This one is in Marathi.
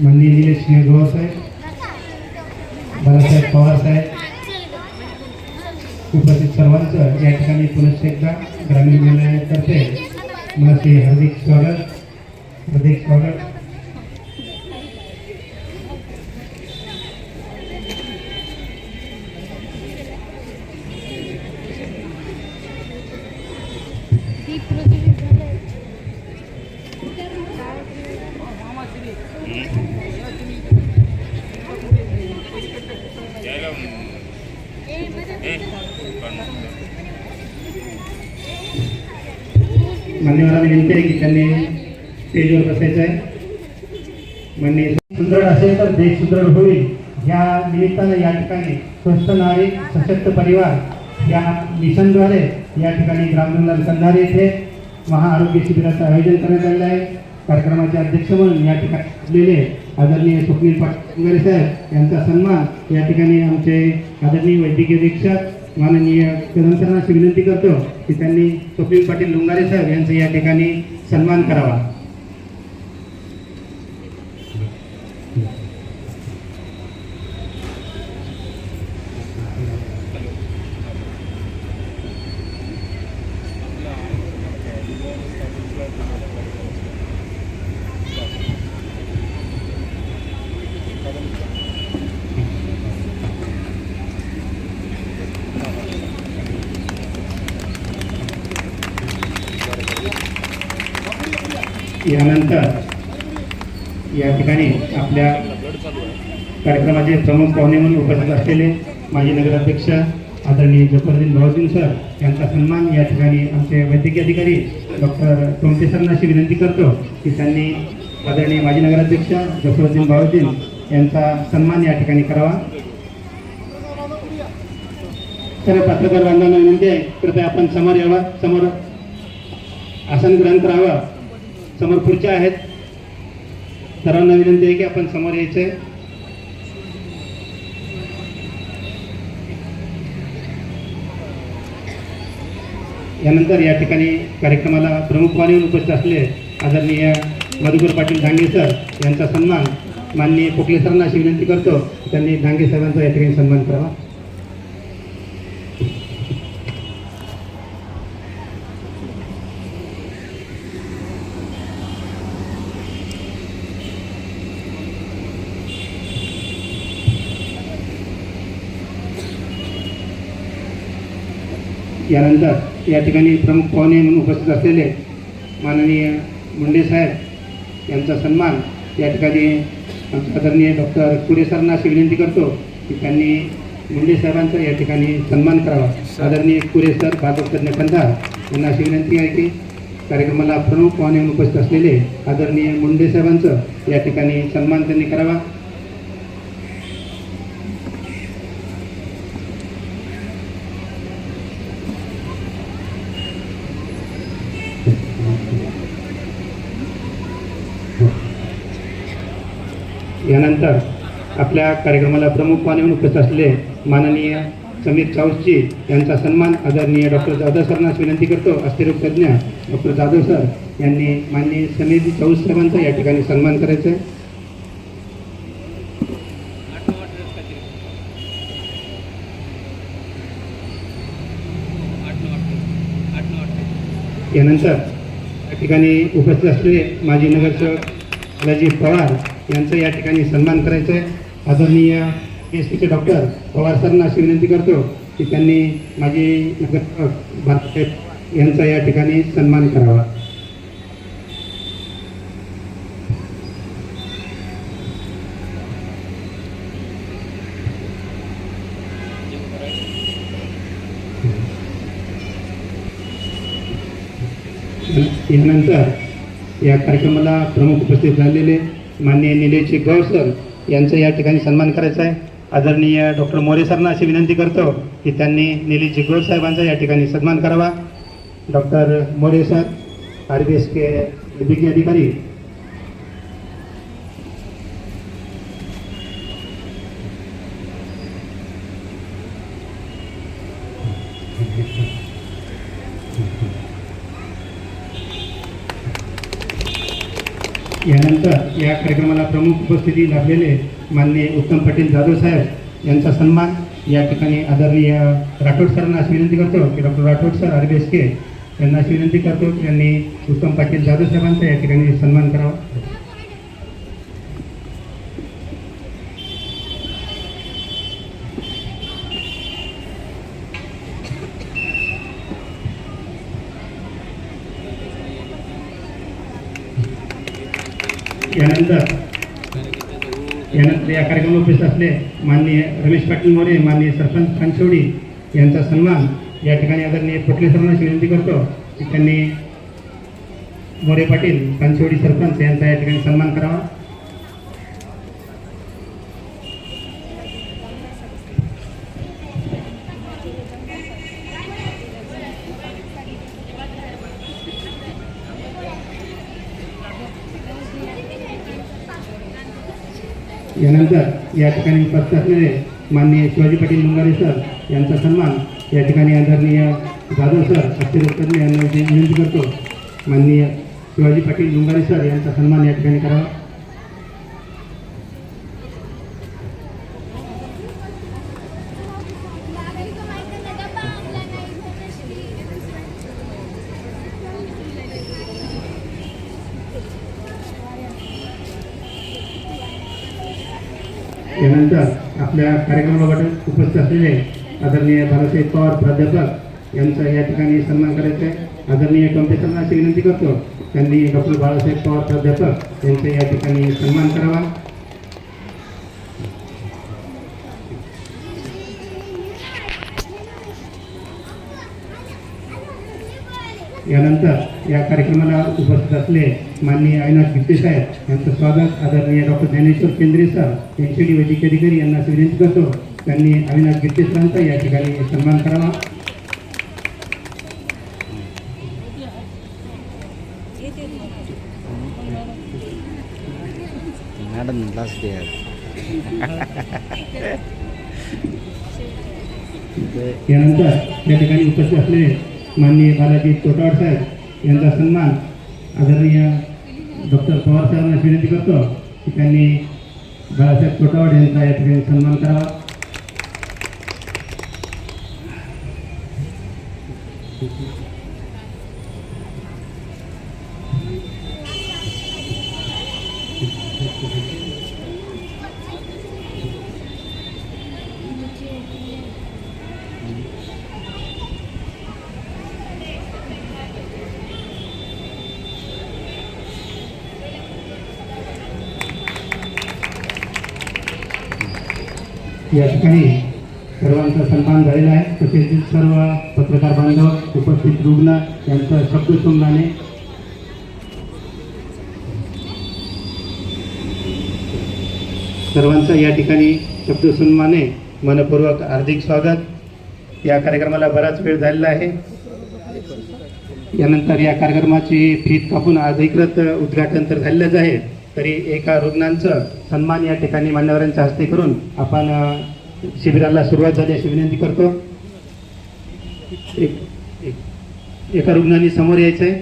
माननीय निलेश सिंह साहेब बाळासाहेब पवार साहेब उपस्थित सर्वांचं या ठिकाणी पुनश्च एकदा ग्रामीण न्यायालयातर्फे मनसे हार्दिक स्वागत हार्दिक स्वागत। मान्यवरांना विनंती आहे की त्यांनी स्टेजवर बसायचं आहे म्हणजे माननीय सुदृढ असेल तर देश सुदृढ होईल. या निमित्तानं या ठिकाणी स्वस्थ नारी सशक्त परिवार या मिशनद्वारे या ठिकाणी ग्रामगंगा कंधारे येथे महाआरोग्य शिबिराचं आयोजन करण्यात आलेलं आहे. कार्यक्रमाचे अध्यक्ष म्हणून या ठिकाणी असलेले आदरणीय स्वप्नील पाटील साहेब यांचा सन्मान या ठिकाणी आमचे आदरणीय वैद्यकीय अधीक्षक माननीय कदम सरांना अशी विनंती करतो की त्यांनी स्वप्नील पाटील लुंगारे साहेब यांचा या ठिकाणी सन्मान करावा. यानंतर या ठिकाणी आपल्या कार्यक्रमाचे प्रमुख पाहुणे म्हणून उपस्थित असलेले माजी नगराध्यक्ष आदरणीय जफरदीन भाऊद्दीन सर यांचा सन्मान या ठिकाणी आमचे वैद्यकीय अधिकारी डॉक्टर टोमटे सरांना अशी विनंती करतो की त्यांनी आदरणीय माजी नगराध्यक्ष जफरुद्दीन भाऊद्दीन यांचा सन्मान या ठिकाणी करावा. सर्व पत्रकार बांधवांना विनंती आहे कृपया आपण समोर यावा समोर आसन ग्रहण करावं. समोर खुर्च्या आहेत. सर्वांना विनंती आहे की आपण समोर यायचंय. यानंतर या ठिकाणी कार्यक्रमाला प्रमुख पाहुणे उपस्थित असले आदरणीय मधुकर पाटील धांगे सर यांचा सन्मान माननीय पोकले सरांना अशी विनंती करतो. त्यांनी धांगे साहेबांचा या ठिकाणी सन्मान करावा. यानंतर या ठिकाणी प्रमुख पाहुणे म्हणून उपस्थित असलेले माननीय मुंडे साहेब यांचा सन्मान या ठिकाणी आदरणीय डॉक्टर कुरे सरांना अशी विनंती करतो की त्यांनी मुंडे साहेबांचा या ठिकाणी सन्मान करावा. आदरणीय कुरे सर भाजपतज्ञ कंधार यांना अशी विनंती आहे की कार्यक्रमाला प्रमुख पाहुणे म्हणून उपस्थित असलेले आदरणीय मुंडे साहेबांचं या ठिकाणी सन्मान त्यांनी करावा. यानंतर आपल्या कार्यक्रमाला प्रमुख पाहुणे म्हणून उपस्थित असलेले माननीय समीर चाऊसजी यांचा सन्मान आदरणीय डॉक्टर जाधव सरांना विनंती करतो. अस्थिरोगतज्ञ डॉक्टर जाधव सर यांनी माननीय समीर चौस साहेबांचा या ठिकाणी सन्मान करायचा आहे. यानंतर या ठिकाणी उपस्थित असलेले माजी नगरसेवक बालाजी पवार यांचं या ठिकाणी सन्मान करायचा आहे आदरणीय एस टीचे डॉक्टर पवार सरांना अशी विनंती करतो की त्यांनी माझी भारत यांचा या ठिकाणी सन्मान करावा. यानंतर या कार्यक्रमाला प्रमुख उपस्थित झालेले माननीय निलेशजी गौर सर यांचा या ठिकाणी सन्मान करायचा आहे. आदरणीय डॉक्टर मोरे सरांना अशी विनंती करतो की त्यांनी निलेशजी गौर साहेबांचा या ठिकाणी सन्मान करावा. Doctor More sir R B S K वैद्यकीय अधिकारी यानंतर या कार्यक्रमाला प्रमुख उपस्थिती लाभलेले माननीय उत्तम पाटील जाधव साहेब यांचा सन्मान या ठिकाणी आदरणीय राठोड सरांना अशी विनंती करतो की doctor Rathod sir R. B. S. K. यांना अशी विनंती करतो की यांनी उत्तम पाटील जाधव साहेबांचा या ठिकाणी सन्मान करावा. यानंतर यानंतर या कार्यक्रमाला उपस्थित असले माननीय रमेश पाटील मोरे माननीय सरपंच पानशेवडी यांचा सन्मान या ठिकाणी आदरणीय पटले सरांना विनंती करतो की त्यांनी मोरे पाटील पानशेवडी सरपंच यांचा या ठिकाणी सन्मान करावा. यानंतर या ठिकाणी उपस्थित असलेले माननीय शिवाजी पाटील मुंगारे सर यांचा सन्मान या ठिकाणी आदरणीय जाधव सर अक्षरतज्ञ यांना विनंती करतो. माननीय शिवाजी पाटील मुंगारे सर यांचा सन्मान या ठिकाणी करावा. यानंतर आपल्या कार्यक्रमाला उपस्थित असलेले आदरणीय बाळासाहेब पवार प्राध्यापक यांचा या ठिकाणी सन्मान करायचा आहे. आदरणीय कॉम्प्युटरना अशी विनंती करतो. त्यांनी डॉक्टर बाळासाहेब पवार प्राध्यापक यांचा या ठिकाणी सन्मान करावा. यानंतर या कार्यक्रमाला उपस्थित असले माननीय अविनाश गिट्टे साहेब यांचं स्वागत आदरणीय डॉक्टर ज्ञानेश्वर केंद्रे सर एनसीडी वैद्यकीय अधिकारी यांना विनंती करतो. त्यांनी अविनाश गिट्टे सरांचा या ठिकाणी सन्मान करावा. मॅडम डे यानंतर या ठिकाणी उपस्थित असलेले माननीय बालाजी तोटाड साहेब यांचा सन्मान आदरणीय डॉक्टर पवार साहेबांना विनंती करतो की त्यांनी बाळासाहेब चोटावड यांचा या ठिकाणी सन्मान करावा Thank you. या ठिकाणी सर्वांचा सन्मान झालेला आहे. तसेच सर्व पत्रकार बांधव उपस्थित रुग्ण यांचं शब्दसंमाने सर्वांचं या ठिकाणी शब्दसन्माने मनपूर्वक हार्दिक स्वागत. या कार्यक्रमाला बराच वेळ झालेला आहे. यानंतर या कार्यक्रमाची फीत कापून अधिकृत उद्घाटन तर झालेलंच आहे. तरी एका रुग्णांचं सन्मान या ठिकाणी मान्यवरांच्या हस्ते करून आपण शिबिराला सुरुवात झाली अशी विनंती करतो. एक- एक- एका रुग्णाने समोर यायचं आहे